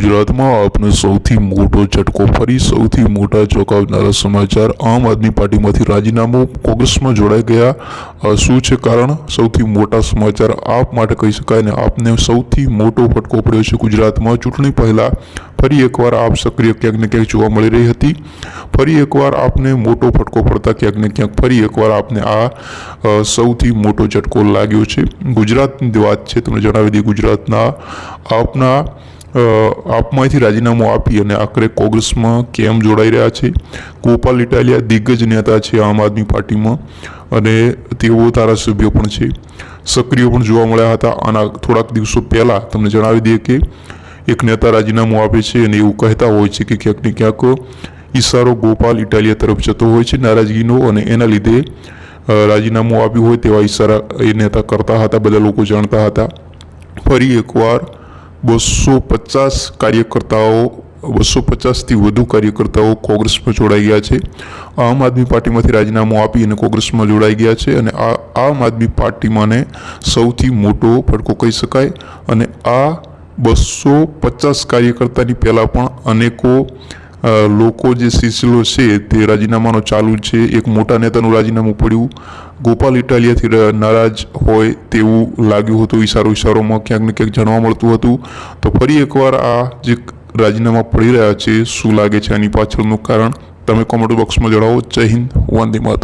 ગુજરાતમાં આપને સૌથી મોટો ઝટકો, ફરી સૌથી મોટા ચોંકાવનારા સમાચાર આમ આદમી પાર્ટીમાંથી રાજીનામું કોંગ્રેસમાં જોડાઈ ગયા. શું છે કારણ? સૌથી મોટા સમાચાર આપ માટે કહી શકાય અને આપને સૌથી મોટો ફટકો પડ્યો છે ગુજરાતમાં. ચૂંટણી પહેલાં ફરી એકવાર આપ સક્રિય ક્યાંક ને ક્યાંક જોવા મળી રહી હતી. ફરી એકવાર આપને મોટો ફટકો પડતા ક્યાંક ને ક્યાંક ફરી એકવાર આપને આ સૌથી મોટો ઝટકો લાગ્યો છે. ગુજરાતની વાત છે, તમને જણાવી દઈએ ગુજરાતના આપના આપમાંથી રાજીનામું આપી અને આખરે કોંગ્રેસમાં કેમ જોડાઈ રહ્યા છે? ગોપાલ ઇટાલિયા દિગ્ગજ નેતા છે આમ આદમી પાર્ટીમાં અને તેઓ ધારાસભ્યો પણ છે. સક્રિય પણ જોવા મળ્યા હતા. આના થોડાક દિવસો પહેલાં તમને જણાવી દઈએ કે એક નેતા રાજીનામું આપે છે અને એવું કહેતા હોય છે કે ક્યાંક ને ક્યાંક ઈશારો ગોપાલ ઇટાલિયા તરફ જતો હોય છે નારાજગીનો અને એના લીધે રાજીનામું આપ્યું હોય તેવા ઈશારા એ નેતા કરતા હતા, બધા લોકો જાણતા હતા. ફરી એકવાર બસો પચાસ કાર્યકર્તાઓ, બસો પચાસથી વધુ કાર્યકર્તાઓ કોંગ્રેસમાં જોડાઈ ગયા છે. આમ આદમી પાર્ટીમાંથી રાજીનામું આપી અને કોંગ્રેસમાં જોડાઈ ગયા છે અને આ આમ આદમી પાર્ટીમાંને સૌથી મોટો ફટકો કહી શકાય. અને આ બસો પચાસ કાર્યકર્તાની પહેલાં પણ અનેકો લોકો જે સિલસિલો છે તે રાજીનામાનો ચાલુ છે. એક મોટા નેતાનું રાજીનામું પડ્યું. ગોપાલ ઇટાલિયાથી નારાજ હોય તેવું લાગ્યું હતું ઈશારો ઈશારોમાં. ક્યાંક ને ક્યાંક જાણવા મળતું હતું. તો ફરી એકવાર આ જે રાજીનામા પડી રહ્યા છે, શું લાગે છે આની પાછળનું કારણ? તમે કોમેન્ટ બોક્સમાં જણાવો. જય હિન્દ, વંદે માતરમ.